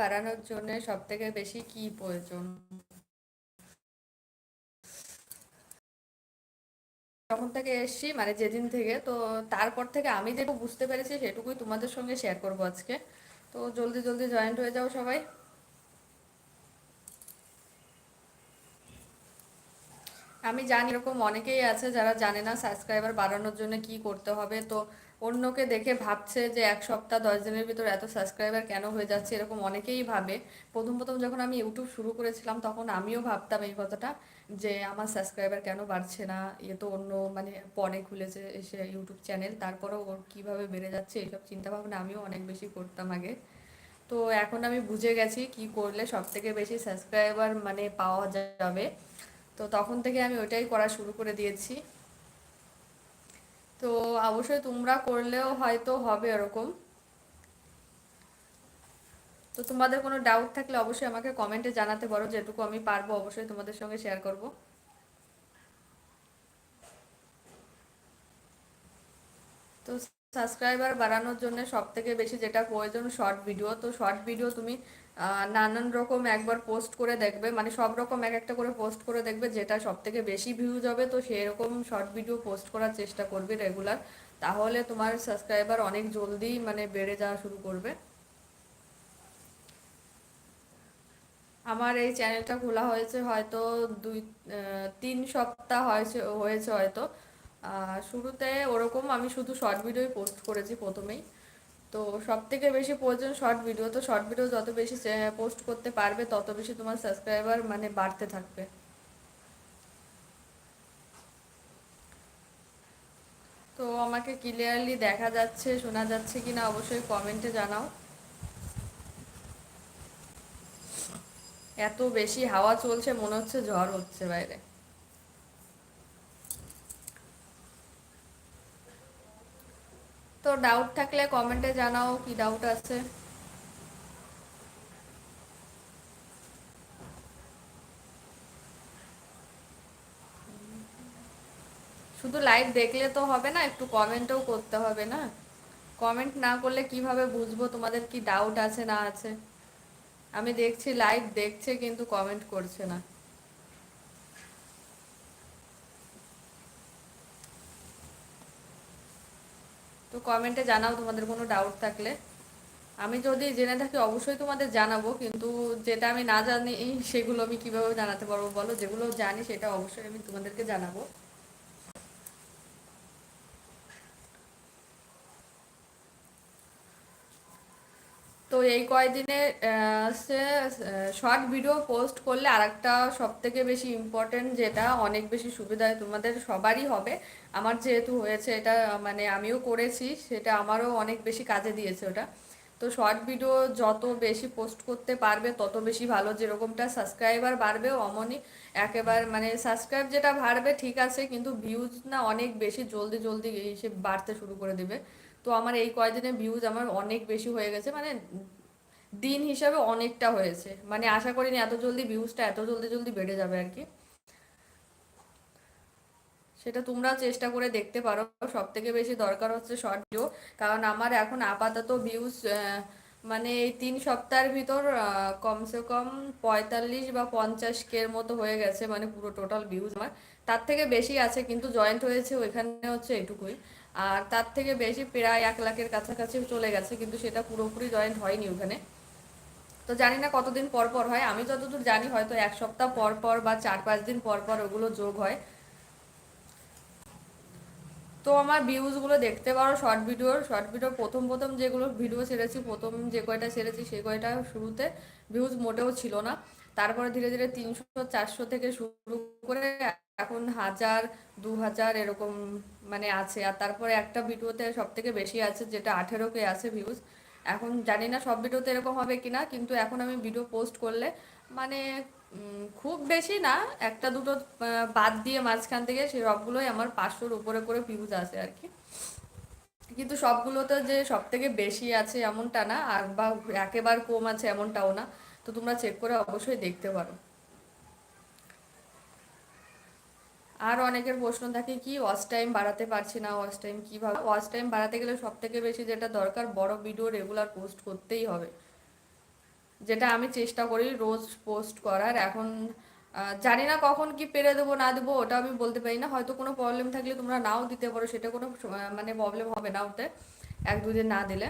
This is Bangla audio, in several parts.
বাড়ানোর জন্য সব থেকে বেশি কি প্রয়োজন? যখন থেকে এসছি মানে যেদিন থেকে, তো তারপর থেকে আমি যেটুকু বুঝতে পেরেছি, সেটুকুই তোমাদের সঙ্গে শেয়ার করব আজকে। তো জলদি জলদি জয়েন্ট হয়ে যাও সবাই। আমি জানি এরকম অনেকেই আছে যারা জানে না সাবস্ক্রাইবার বাড়ানোর জন্য কি করতে হবে। তো অন্যকে দেখে ভাবছে যে এক সপ্তাহ, দশ দিনের ভিতর এত সাবস্ক্রাইবার কেন হয়ে যাচ্ছে এরকম অনেকেই ভাবে। প্রথম প্রথম যখন আমি ইউটিউব শুরু করেছিলাম তখন আমিও ভাবতাম এই কথাটা যে আমার সাবস্ক্রাইবার কেন বাড়ছে না? এ তো অন্য মানে পরে খুলেছে এসে ইউটিউব চ্যানেল তারপরেও ওর কীভাবে বেড়ে যাচ্ছে এইসব চিন্তাভাবনা আমিও অনেক বেশি করতাম আগে। তো এখন আমি বুঝে গেছি কি করলে সব থেকে বেশি সাবস্ক্রাইবার মানে পাওয়া যাবে। তো তখন থেকে আমি ওইটাই করা শুরু করে দিয়েছি। তো অবশ্যই তোমরা করলেও হয়তো হবে এরকম তো তোমাদের কোনো ডাউট থাকলে অবশ্যই আমাকে কমেন্টে জানাতে পারো, যেটুকু আমি পারব অবশ্যই তোমাদের সঙ্গে শেয়ার করব। তো সাবস্ক্রাইবার বাড়ানোর জন্য সব থেকে বেশি যেটা প্রয়োজন শর্ট ভিডিও তো শর্ট ভিডিও তুমি নানান রকম একবার পোস্ট করে দেখবে মানে সব রকম এক একটা করে পোস্ট করে দেখবে, যেটা সব থেকে বেশি ভিউজ হবে, তো সেই রকম শর্ট ভিডিও পোস্ট করার চেষ্টা করবে রেগুলার তাহলে তোমার সাবস্ক্রাইবার অনেক জলদি মানে বেড়ে যাওয়া শুরু করবে। আমার এই চ্যানেলটা খোলা হয়েছে হয়তো দুই তিন সপ্তাহ হয়েছে হয়েছে হয়তো। শুরুতে ওরকম আমি শুধু শর্ট ভিডিওই পোস্ট করেছি প্রথমেই। তো সব থেকে বেশি প্রয়োজন শর্ট ভিডিও তো শর্ট ভিডিও যত বেশি পোস্ট করতে পারবে, তত বেশি তোমার সাবস্ক্রাইবার মানে বাড়তে থাকবে। তো আমাকে ক্লিয়ারলি দেখা যাচ্ছে, শোনা যাচ্ছে কিনা অবশ্যই কমেন্টে জানাও। এত বেশি হাওয়া চলছে, মনে হচ্ছে ঝড় হচ্ছে বাইরে। ডাউট থাকলে কমেন্টে জানাও কি ডাউট আছে। শুধু লাইভ দেখলে তো হবে না, একটু কমেন্টও করতে হবে না। কমেন্ট না করলে কীভাবে বুঝব তোমাদের কি ডাউট আছে না আছে? আমি দেখছি লাইভ দেখছে কিন্তু কমেন্ট করছে না। তো কমেন্টে জানাও তোমাদের কোনো ডাউট থাকলে। আমি যদি জেনে থাকি, অবশ্যই তোমাদের জানাব, কিন্তু যেটা আমি না জানি, সেগুলো আমি কীভাবে জানাতে পারব বলো? যেগুলো জানি, সেটা অবশ্যই আমি তোমাদেরকে জানাব। এই কয়দিনে সে শর্ট ভিডিও পোস্ট করলে আরেকটা সব থেকে বেশি ইম্পর্টেন্ট যেটা, অনেক বেশি সুবিধা হয় তোমাদের সবারই হবে। আমার যেহেতু হয়েছে এটা মানে আমিও করেছি, সেটা আমারও অনেক বেশি কাজে দিয়েছে ওটা। তো শর্ট ভিডিও যত বেশি পোস্ট করতে পারবে, তত বেশি ভালো। যেরকমটা সাবস্ক্রাইবার বাড়বে অমনই একেবারে মানে সাবস্ক্রাইব যেটা বাড়বে, ঠিক আছে, কিন্তু ভিউজ না অনেক বেশি, জলদি জলদি এসে বাড়তে শুরু করে দেবে। তো আমার এই কয়দিনে ভিউজ আমার অনেক বেশি হয়ে গেছে মানে দিন হিসাবে অনেকটা হয়েছে। মানে আশা করিনি এত জলদি ভিউজটা এত জলদি জলদি বেড়ে যাবে আর কি। সেটা তোমরা চেষ্টা করে দেখতে পারো। সব থেকে বেশি দরকার হচ্ছে শর্ট ভিডিও কারণ আমার এখন আপাতত ভিউজ মানে এই তিন সপ্তাহের ভিতর কমসে কম পঁয়তাল্লিশ বা পঞ্চাশ কের মতো হয়ে গেছে মানে পুরো টোটাল ভিউজ আমার। তার থেকে বেশি আছে, কিন্তু জয়েন্ট হয়েছে ওইখানে হচ্ছে এটুকুই আর তার থেকে বেশি প্রায় এক লাখের কাছাকাছি চলে গেছে, কিন্তু সেটা পুরোপুরি জয়েন্ট হয়নি ওখানে। তো জানি না কতদিন পর পর হয়, আমি যতদূর জানি হয়তো এক সপ্তাহ পর পর বা চার পাঁচ দিন পর পর ওগুলো যোগ হয়। তো আমার ভিউজগুলো দেখতে পারো শর্ট ভিডিওর শর্ট ভিডিও প্রথম প্রথম যেগুলো ভিডিও ছেড়েছি, প্রথম যে কয়টা ছেড়েছি সে কয়টা শুরুতে ভিউজ মোটেও ছিল না। তারপরে ধীরে ধীরে তিনশো, চারশো থেকে শুরু করে এখন হাজার, দু হাজার এরকম মানে আছে। আর তারপরে একটা ভিডিওতে সব থেকে বেশি আছে, যেটা আঠেরো কে আছে ভিউজ এখন জানি না সব ভিডিওতে এরকম হবে কি না কিন্তু এখন আমি ভিডিও পোস্ট করলে মানে খুব বেশি না, একটা দুটো বাদ দিয়ে মাঝখান থেকে সে সবগুলোই আমার পাঁচশোর উপরে করে ভিউজ আসে আর কি। কিন্তু সবগুলোতে যে সব থেকে বেশি আছে এমনটা না, আর বা একেবারে কম আছে এমনটাও না, তো তোমরা চেক করে অবশ্যই দেখতে পারো। আর অনেকের প্রশ্ন থাকে কি ওয়াচ টাইম বাড়াতে পারছি না ওয়াচ টাইম কীভাবে? ওয়াচ টাইম বাড়াতে গেলে সব থেকে বেশি যেটা দরকার, বড় ভিডিও রেগুলার পোস্ট করতেই হবে। যেটা আমি চেষ্টা করি রোজ পোস্ট করার। এখন জানি না কখন কি পেরে দেবো, না দেবো, ওটা আমি বলতে পারি না। হয়তো কোনো প্রবলেম থাকলে তোমরা নাও দিতে পারো, সেটা কোনো মানে প্রবলেম হবে না ওতে, এক দুদিন না দিলে।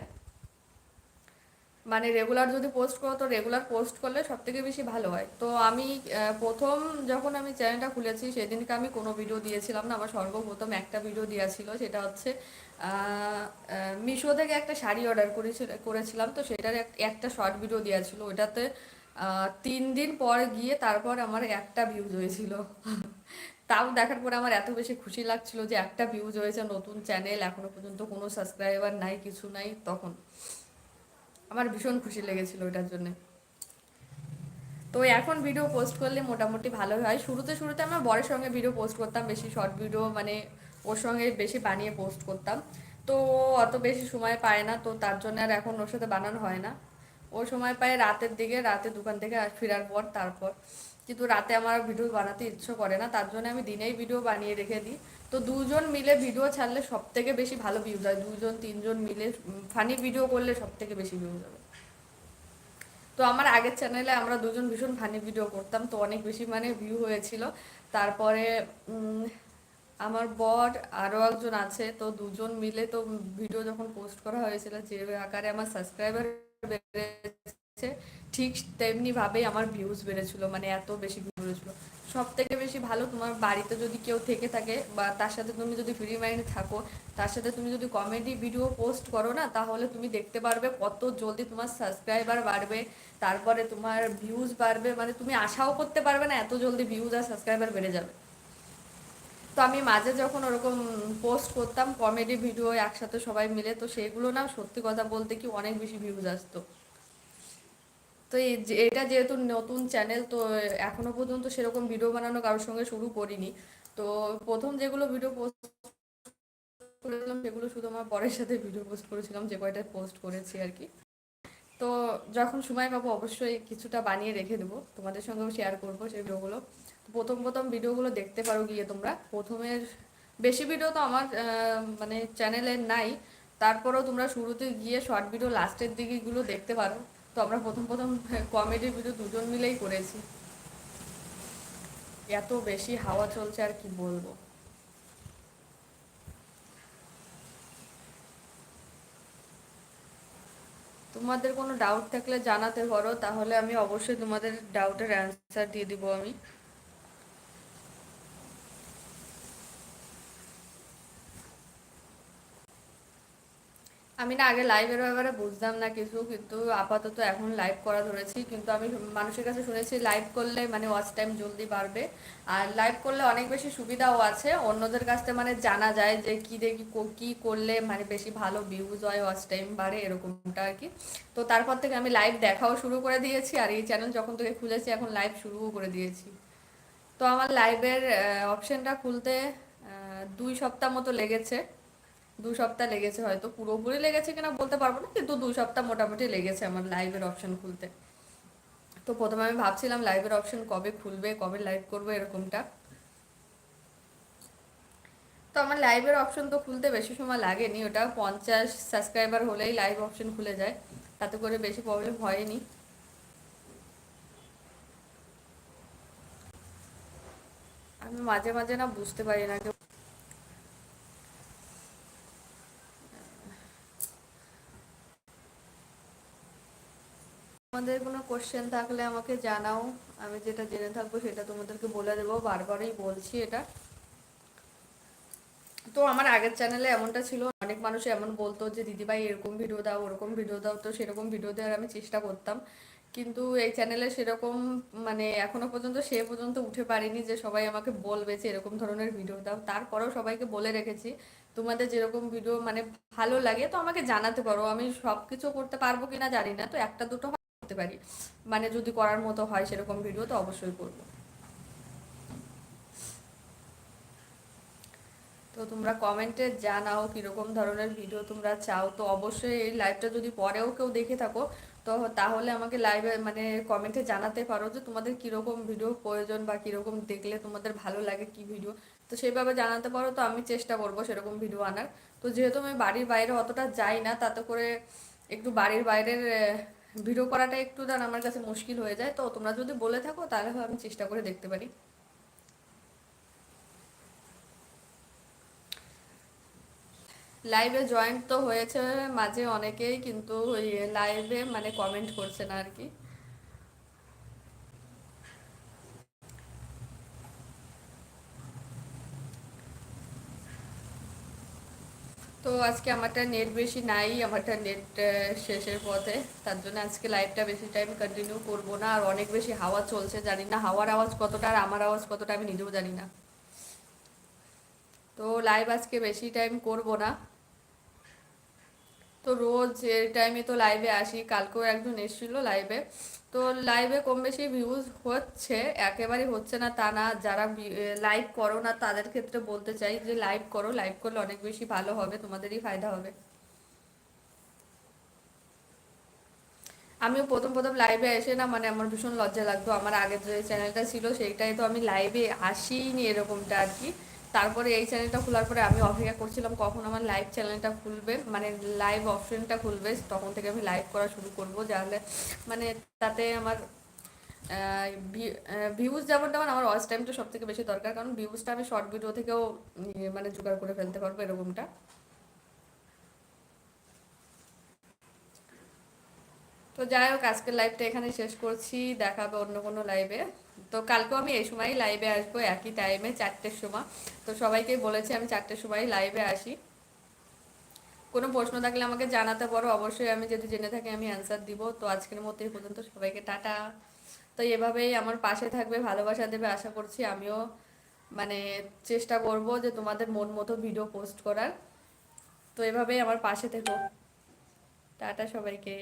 মানে রেগুলার যদি পোস্ট করো, তো রেগুলার পোস্ট করলে সব থেকে বেশি ভালো হয়। তো আমি প্রথম যখন আমি চ্যানেলটা খুলেছি, সেদিনকে আমি কোনো ভিডিও দিয়েছিলাম না। আমার সর্বপ্রথম একটা ভিডিও দেওয়া ছিল, সেটা হচ্ছে মিশো থেকে একটা শাড়ি অর্ডার করেছিল, করেছিলাম। তো সেটার একটা শর্ট ভিডিও দেওয়া ছিল। ওটাতে তিন দিন পর গিয়ে তারপর আমার একটা ভিউজ হয়েছিল। তাও দেখার পরে আমার এত বেশি খুশি লাগছিল যে একটা ভিউজ হয়েছে নতুন চ্যানেল এখনও পর্যন্ত কোনো সাবস্ক্রাইবার নাই, কিছু নাই, তখন। আমার ভীষণ খুশি লেগেছিল ওইটার জন্য। তো এখন ভিডিও পোস্ট করলে মোটামুটি ভালো হয়। শুরুতে শুরুতে আমার বরের সঙ্গে ভিডিও পোস্ট করতাম, বেশি শর্ট ভিডিও মানে ওর সঙ্গে বেশি বানিয়ে পোস্ট করতাম। তো অত বেশি সময় পায় না, তো তার জন্য আর এখন ওর সাথে বানানো হয় না। ও সময় পায় রাতের দিকে, রাতে দোকান থেকে ফেরার পর, তারপর। কিন্তু রাতে আমার ভিডিও বানাতে ইচ্ছে করে না, তার জন্য আমি দিনেই ভিডিও বানিয়ে রেখে দিই। তো দুজন মিলে ভিডিও ছাড়লে সব থেকে বেশি ভালো ভিউজ হয়। দুজন, তিনজন মিলে ফানি ভিডিও করলে সব থেকে বেশি ভিউজ হবে। তো আমার আগের চ্যানেলে আমরা দুজন ভীষণ ফানি ভিডিও করতাম, তো অনেক বেশি মানে ভিউ হয়েছিল। তারপরে আমার বর আরও একজন আছে, তো দুজন মিলে তো ভিডিও যখন পোস্ট করা হয়েছিল, যে আকারে আমার সাবস্ক্রাইবার বেড়েছে ঠিক তেমনি ভাবেই আমার ভিউজ বেড়েছিল মানে এত বেশি ভিউ বেড়েছিল। সব থেকে বেশি ভালো তোমার বাড়িতে যদি কেউ থেকে থাকে বা তার সাথে তুমি যদি ফ্রি মাইন্ডে থাকো, তার সাথে তুমি যদি কমেডি ভিডিও পোস্ট করো না, তাহলে তুমি দেখতে পারবে কত জলদি তোমার সাবস্ক্রাইবার বাড়বে, তারপরে তোমার ভিউজ বাড়বে মানে তুমি আশাও করতে পারবে না এত জলদি ভিউজ আর সাবস্ক্রাইবার বেড়ে যাবে। তো আমি মাঝে যখন ওরকম পোস্ট করতাম কমেডি ভিডিও একসাথে সবাই মিলে, তো সেগুলো না সত্যি কথা বলতে কি অনেক বেশি ভিউজ আসতো। তো এটা যেহেতু নতুন চ্যানেল তো এখনও পর্যন্ত সেরকম ভিডিও বানানো কারোর সঙ্গে শুরু করিনি। তো প্রথম যেগুলো ভিডিও পোস্ট করেছিলাম, সেগুলো শুধু আমার পরের সাথে ভিডিও পোস্ট করেছিলাম, যে কয়টা পোস্ট করেছি আর কি। তো যখন সময় পাবো, অবশ্যই কিছুটা বানিয়ে রেখে দেবো। তোমাদের সঙ্গেও শেয়ার করব সেই ভিডিওগুলো প্রথম প্রথম ভিডিওগুলো দেখতে পারো গিয়ে তোমরা। প্রথমের, বেশি ভিডিও তো আমার মানে চ্যানেলে নাই। তারপরেও তোমরা শুরুতে গিয়ে শর্ট ভিডিও লাস্টের দিকেগুলো দেখতে পারো। তো আমরা প্রথম প্রথম কমেডি ভিডিও দুজন মিলেই করেছি। এত বেশি হাওয়া চলছে আর কি বলব। তোমাদের কোনো ডাউট থাকলে জানাতে পারো, তাহলে আমি অবশ্যই তোমাদের ডাউটের অ্যান্সার দিয়ে দিব আমি। আমি না আগে লাইভের ব্যাপারে বুঝতাম না কিছু, কিন্তু আপাতত এখন লাইভ করা ধরেছি। কিন্তু আমি মানুষের কাছে শুনেছি লাইভ করলে মানে ওয়াচ টাইম জলদি বাড়বে। আর লাইভ করলে অনেক বেশি সুবিধাও আছে। অন্যদের কাছ থেকে মানে জানা যায় যে কী দেখি কো- করলে মানে বেশি ভালো ভিউজ হয় ওয়াচ টাইম বাড়ে, এরকমটা আর কি। তো তারপর থেকে আমি লাইভ দেখাও শুরু করে দিয়েছি। আর এই চ্যানেল যখন থেকে খুলেছি, এখন লাইভ শুরুও করে দিয়েছি। তো আমার লাইভের অপশনটা খুলতে দুই সপ্তাহ মতো লেগেছে। দু সপ্তাহ লেগেছে হয়তো, পুরোপুরি লেগেছে কিনা বলতে পারব না, কিন্তু দু সপ্তাহ মোটামুটি লেগেছে আমার লাইভের অপশন খুলতে। তো প্রথমে আমি ভাবছিলাম লাইভের অপশন কবে খুলবে, কবে লাইভ করব এরকমটা। তো আমার লাইভের অপশন তো খুলতে বেশি সময় লাগেনি, ওটা পঞ্চাশ সাবস্ক্রাইবার হলেই লাইভ অপশন খুলে যায়, তাতে করে বেশি প্রবলেম হয়নি। আমি মাঝে মাঝে না বুঝতে পারি না যে তোমাদের কোনো কোশ্চেন থাকলে আমাকে জানাও। আমি যেটা জেনে থাকব সেটা তোমাদেরকে বলে দেবো। বারবারই বলছি এটা। তো আমার আগের চ্যানেলে এমনটা ছিল, অনেক মানুষ এমন বলতো যে, দিদিভাই, এরকম ভিডিও দাও, ওরকম ভিডিও দাও। তো সেরকম ভিডিও দেওয়ার আমি চেষ্টা করতাম। কিন্তু এই চ্যানেলে সেরকম মানে এখনও পর্যন্ত, সে পর্যন্ত উঠে পারিনি যে, সবাই আমাকে বলবে যে, এরকম ধরনের ভিডিও দাও। তারপরেও সবাইকে বলে রেখেছি, তোমাদের যেরকম ভিডিও মানে ভালো লাগে, তো আমাকে জানাতে পারো। আমি সব কিছু করতে পারব কিনা জানি না। তো একটা দুটো করতে পারি। মানে যদি করার মতো হয় সেরকম ভিডিও তো অবশ্যই করব। তো তোমরা কমেন্টে জানাও কীরকম ধরনের ভিডিও তোমরা চাও। তো অবশ্যই এই লাইভটা যদি পরেও কেউ দেখে থাকো, তো তাহলে আমাকে লাইভে মানে কমেন্টে জানাতে পারো যে তোমাদের কীরকম ভিডিও প্রয়োজন বা কীরকম দেখলে তোমাদের ভালো লাগে কি ভিডিও তো সেইভাবে জানাতে পারো, তো আমি চেষ্টা করব সেরকম ভিডিও আনার। তো যেহেতু আমি বাড়ির বাইরে অতটা যাই না, তাতে করে একটু বাড়ির বাইরের ভিডিও করাটা একটু দেন আমার কাছে মুশকিল হয়ে যায়। তো তোমরা যদি বলে থাকো, তাহলে আমি চেষ্টা করে দেখতে পারি। লাইভে জয়েন্ট তো হয়েছে মাঝে অনেকেই, কিন্তু লাইভে মানে কমেন্ট করছে না আর কি। তো আজকে আমারটা নেট বেশি নাই, আমারটা নেট শেষের পথে। তার জন্য আজকে লাইভটা বেশি টাইম কন্টিনিউ করব না, আর অনেক বেশি হাওয়া চলছে, জানি না হাওয়ার আওয়াজ কতটা আর আমার আওয়াজ কতটা আমি নিজেও জানি না। তো লাইভ আজকে বেশি টাইম করব না। তো রোজ এই টাইমে তো লাইভে আসি, কালকেও একজন এসেছিল লাইভে তো লাইভে কম বেশি ভিউজ হচ্ছে একেবারে হচ্ছে না তা না। যারা লাইভ করো না, তাদের ক্ষেত্রে বলতে চাই যে লাইভ করো লাইভ করলে অনেক বেশি ভালো হবে, তোমাদেরই ফায়দা হবে। আমিও প্রথম প্রথম লাইভে এসে না মানে আমার ভীষণ লজ্জা লাগতো। আমার আগের যে চ্যানেলটা ছিল, সেইটাই তো আমি লাইভে আসিনি এরকমটা আর কি। তারপরে এই চ্যানেলটা খোলার পরে আমি অপেক্ষা করছিলাম কখন আমার লাইভ চ্যানেলটা খুলবে। মানে লাইভ অপশনটা খুলবে। তখন থেকে আমি লাইভ করা শুরু করব। যাহলে মানে তাতে আমার ভিউজ যেমন তেমন আমার ওয়াচ টাইমটা সব থেকে বেশি দরকার। কারণ ভিউজটা আমি শর্ট ভিডিও থেকেও মানে জোগাড় করে ফেলতে পারব এরকমটা। তো যাই হোক, আজকের লাইভটা এখানে শেষ করছি। দেখাবে অন্য কোনো লাইভে তো কালকেও আমি এই সময়ই লাইভে আসব, একই টাইমে চারটের সময়। তো সবাইকেই বলেছি আমি চারটের সময় লাইভে আসি। কোনো প্রশ্ন থাকলে আমাকে জানাতে পারো। অবশ্যই আমি যদি জেনে থাকি, আমি অ্যান্সার দিব। তো আজকের মতো এই পর্যন্ত। সবাইকে টাটা। তো এভাবেই আমার পাশে থাকবে, ভালোবাসা দেবে, আশা করছি আমিও মানে চেষ্টা করব যে তোমাদের মন মতো ভিডিও পোস্ট করার। তো এভাবেই আমার পাশে থেকো। টাটা সবাইকে।